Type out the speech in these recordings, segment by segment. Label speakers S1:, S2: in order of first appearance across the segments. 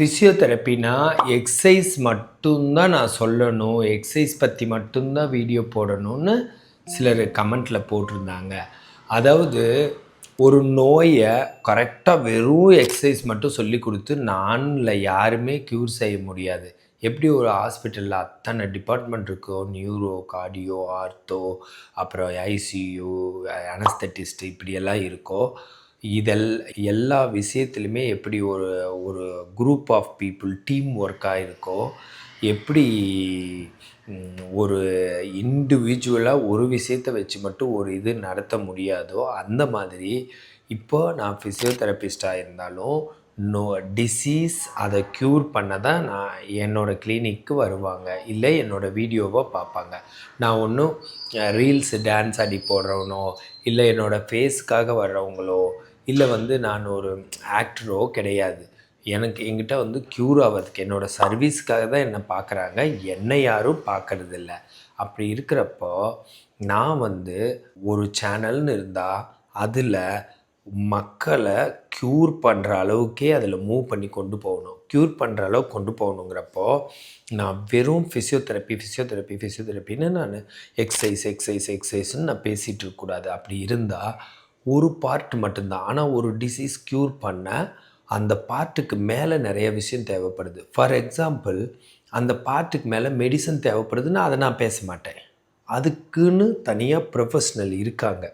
S1: ஃபிசியோதெரப்பினா exercise மட்டும்தான் நான் சொல்லணும். எக்ஸசைஸ் பற்றி மட்டும்தான் வீடியோ போடணும்னு சிலர் கமெண்ட்டில் போட்டிருந்தாங்க. அதாவது ஒரு நோயை கரெக்டாக வெறும் எக்ஸசைஸ் மட்டும் சொல்லி கொடுத்து நானில் யாருமே க்யூர் செய்ய முடியாது. எப்படி ஒரு ஹாஸ்பிட்டலில் அத்தனை டிபார்ட்மெண்ட் இருக்கோ நியூரோ கார்டியோ ஆர்த்தோ அப்புறம் ஐசியூ அனஸ்தட்டிஸ்ட் இப்படியெல்லாம் இருக்கோ இதெல் எல்லா விஷயத்துலையுமே எப்படி ஒரு ஒரு குரூப் ஆஃப் பீப்புள் டீம் ஒர்க்காக இருக்கோ எப்படி ஒரு இண்டிவிஜுவலாக ஒரு விஷயத்தை வச்சு மட்டும் ஒரு இது நடத்த முடியாதோ அந்த மாதிரி இப்போ நான் ஃபிசியோதெரபிஸ்டாக இருந்தாலும் நோ டிசீஸ் அதை க்யூர் பண்ண தான் நான் என்னோடய கிளினிக்கு வருவாங்க. இல்லை என்னோடய வீடியோவை பார்ப்பாங்க. நான் ஒன்றும் ரீல்ஸு டான்ஸ் ஆடி போடுறவனோ இல்லை என்னோடய ஃபேஸ்க்காக வர்றவங்களோ இல்லை வந்து நான் ஒரு ஆக்டரோ கிடையாது. எனக்கு என்கிட்ட வந்து க்யூர் ஆகிறதுக்கு என்னோடய சர்வீஸ்க்காக தான் என்னை பார்க்குறாங்க. என்னை யாரும் பார்க்கறதில்ல அப்படி இருக்கிறப்போ நான் வந்து ஒரு சேனல்னு இருந்தால் அதில் மக்களை க்யூர் பண்ணுற அளவுக்கே அதில் மூவ் பண்ணி கொண்டு போகணும். க்யூர் பண்ணுற அளவுக்கு கொண்டு போகணுங்கிறப்போ நான் வெறும் ஃபிசியோதெரப்பி ஃபிசியோதெரப்பி ஃபிசியோதெரப்பின்னு நான் எக்ஸசைஸ் எக்ஸசைஸ் எக்ஸசைஸ்னு நான் பேசிகிட்டு இருக்கக்கூடாது. அப்படி இருந்தால் ஒரு பார்ட் மட்டும்தான். ஆனால் ஒரு டிசீஸ் க்யூர் பண்ண அந்த பார்ட்டுக்கு மேலே நிறைய விஷயம் தேவைப்படுது. ஃபார் எக்ஸாம்பிள் அந்த பார்ட்டுக்கு மேலே மெடிசன் தேவைப்படுதுன்னா அதை நான் பேச மாட்டேன். அதுக்குன்னு தனியாக ப்ரொஃபஷ்னல் இருக்காங்க.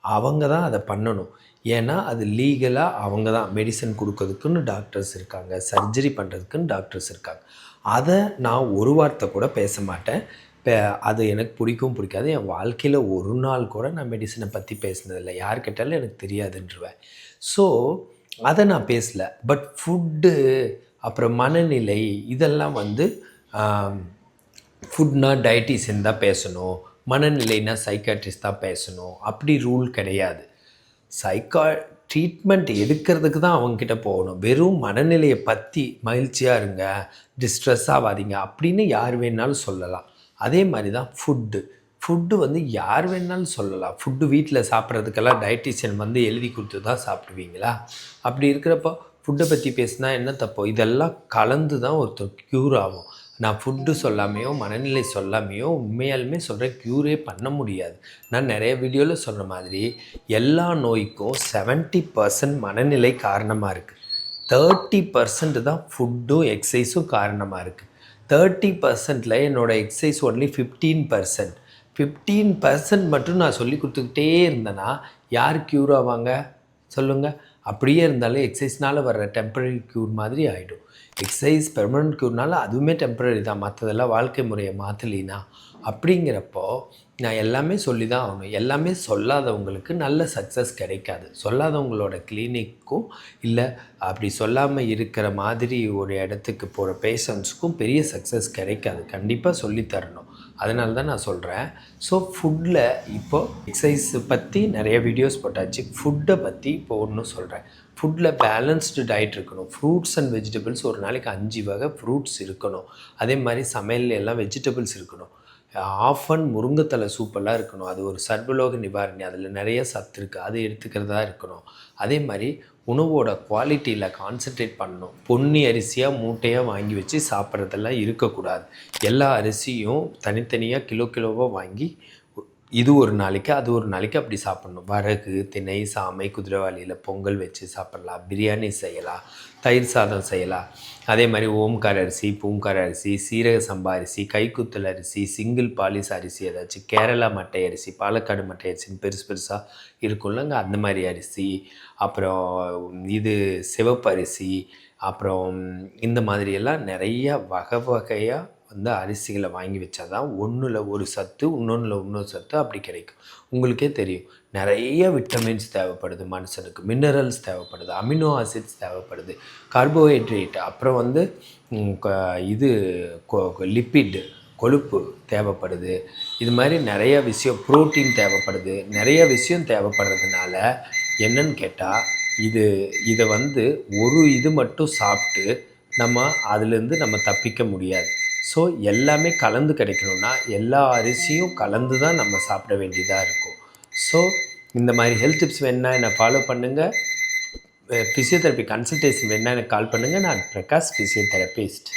S1: அவங்க தான் அதை பண்ணணும். ஏன்னா அது லீகலாக அவங்க தான் மெடிசன் கொடுக்கறதுக்குன்னு டாக்டர்ஸ் இருக்காங்க. சர்ஜரி பண்ணுறதுக்குன்னு டாக்டர்ஸ் இருக்காங்க. அதை நான் ஒரு வார்த்தை கூட பேச மாட்டேன். அது எனக்கு பிடிக்கும் பிடிக்காது. என் வாழ்க்கையில் ஒரு நாள் கூட நான் மெடிசனை பற்றி பேசினதில்லை. யார் கேட்டாலும் எனக்கு தெரியாதுன்றுவேன். ஸோ அதை நான் பேசல. பட் ஃபுட்டு அப்புறம் மனநிலை இதெல்லாம் வந்து ஃபுட்னா டயட்டிஷியன் தான் பேசணும். மனநிலைனா சைக்காட்ரிஸ்ட் தான் பேசணும். அப்படி ரூல் கிடையாது. சைக்கா ட்ரீட்மெண்ட் எடுக்கிறதுக்கு தான் அவங்கக்கிட்ட போகணும். வெறும் மனநிலையை பற்றி மகிழ்ச்சியாக இருங்க டிஸ்ட்ரெஸ் ஆகாதீங்க அப்படின்னு யார் வேணாலும் சொல்லலாம். அதே மாதிரி தான் ஃபுட்டு ஃபுட்டு வந்து யார் வேணாலும் சொல்லலாம். ஃபுட்டு வீட்டில் சாப்பிட்றதுக்கெல்லாம் டயட்டிஷியன் வந்து எழுதி கொடுத்து தான் சாப்பிடுவீங்களா? அப்படி இருக்கிறப்போ ஃபுட்டை பற்றி பேசினா என்ன தப்போ? இதெல்லாம் கலந்து தான் ஒருத்தர் க்யூர் ஆகும். நான் ஃபுட்டு சொல்லாமையோ மனநிலை சொல்லாமையோ உண்மையாலுமே சொல்கிறேன் க்யூரே பண்ண முடியாது. நான் நிறைய வீடியோவில் சொல்கிற மாதிரி எல்லா நோய்க்கும் 70% பர்சன்ட் மனநிலை காரணமாக இருக்குது தேர்ட்டி பர்சன்ட் தான் ஃபுட்டும் எக்ஸசைஸும் காரணமாக இருக்குது தேர்ட்டி பர்சன்ட்டில் என்னோடய exercise only fifteen percent fifteen percent மட்டும் நான் சொல்லி கொடுத்துக்கிட்டே இருந்தேன்னா யார் க்யூர் ஆவாங்க? சொல்லுங்கள் அப்படியே இருந்தாலும் எக்ஸசைஸ்னால் வர்ற டெம்பரரி க்யூர் மாதிரி ஆகிடும் எக்ஸசைஸ் பெர்மனன்ட் க்யூர்னால அதுவுமே டெம்பரரி தான். மற்றதெல்லாம் வாழ்க்கை முறையை மாற்றலினா அப்படிங்கிறப்போ நான் எல்லாமே சொல்லி தான் ஆகணும். எல்லாமே சொல்லாதவங்களுக்கு நல்ல சக்ஸஸ் கிடைக்காது. சொல்லாதவங்களோட கிளினிக்கும் இல்லை அப்படி சொல்லாமல் இருக்கிற மாதிரி ஒரு இடத்துக்கு போகிற பேஷண்ட்ஸுக்கும் பெரிய சக்ஸஸ் கிடைக்காது. கண்டிப்பாக சொல்லித் தரணும். அதனால தான் நான் சொல்கிறேன் ஸோ ஃபுட்டில் இப்போ எக்ஸசைஸ் பற்றி நிறைய வீடியோஸ் போட்டாச்சு. ஃபுட்டை பற்றி இப்போ ஒன்று சொல்கிறேன் ஃபுட்டில் பேலன்ஸ்டு டயட் இருக்கணும். ஃப்ரூட்ஸ் அண்ட் வெஜிடபிள்ஸ் ஒரு நாளைக்கு அஞ்சு வகை ஃப்ரூட்ஸ் இருக்கணும். அதே மாதிரி சமையல்ல எல்லாம் வெஜிடபிள்ஸ் இருக்கணும். ஆஃபன் முருங்கைத்தலை சூப்பெல்லாம் இருக்கணும். அது ஒரு சர்வலோக நிவாரணி. அதில் நிறைய சத்து இருக்குது அது எடுத்துக்கிறதா இருக்கணும். அதே மாதிரி உணவோட குவாலிட்டியில் கான்சென்ட்ரேட் பண்ணணும். பொன்னி அரிசியாக மூட்டையாக வாங்கி வச்சு சாப்பிட்றதெல்லாம் இருக்கக்கூடாது. எல்லா அரிசியும் தனித்தனியாக கிலோ கிலோவாக வாங்கி இது ஒரு நாளைக்கு அது ஒரு நாளைக்கு அப்படி சாப்பிட்ணும். வரகு திணை சாமை குதிரைவாளியில் பொங்கல் வச்சு சாப்பிட்லாம். பிரியாணி செய்யலாம். தயிர் சாதம் செய்யலாம். அதே மாதிரி ஓம்கார அரிசி பூங்கார அரிசி சீரக சம்பா அரிசி கைக்குத்தல் அரிசி சிங்கிள் பாலிஸ் அரிசி ஏதாச்சும் கேரளா மட்டை அரிசி பாலக்காடு மட்டை அரிசின்னு பெருசு பெருசாக இருக்கும்லங்க அந்த மாதிரி அரிசி அப்புறம் இது சிவப்பு அரிசி அப்புறம் இந்த மாதிரியெல்லாம் நிறைய வகை வகையாக வந்து அரிசிகளை வாங்கி வச்சா தான் ஒன்றில் ஒரு சத்து இன்னொன்றில் இன்னொரு சத்து அப்படி கிடைக்கும். உங்களுக்கே தெரியும். நிறைய விட்டமின்ஸ் தேவைப்படுது மனுஷனுக்கு. மினரல்ஸ் தேவைப்படுது. அமினோ ஆசிட்ஸ் தேவைப்படுது. கார்போஹைட்ரேட் அப்புறம் வந்து இது லிப்பிட் கொழுப்பு தேவைப்படுது. இது மாதிரி நிறைய விஷயம் புரோட்டீன் தேவைப்படுது. நிறைய விஷயம் தேவைப்படுறதுனால என்னன்னு கேட்டால் இது இதை வந்து ஒரு இது மட்டும் சாப்பிட்டு நம்ம அதுலேருந்து நம்ம தப்பிக்க முடியாது. ஸோ எல்லாமே கலந்து கிடைக்கணும்னா எல்லா அரிசியும் கலந்து தான் நம்ம சாப்பிட வேண்டியதாக இருக்கும். ஸோ இந்த மாதிரி ஹெல்த் டிப்ஸ் வேணுன்னா என்னை ஃபாலோ பண்ணுங்கள் ஃபிசியோதெரப்பி கன்சல்டேஷன் வேணா எனக்கு கால் பண்ணுங்கள் நான் பிரகாஷ் ஃபிசியோதெரபிஸ்ட்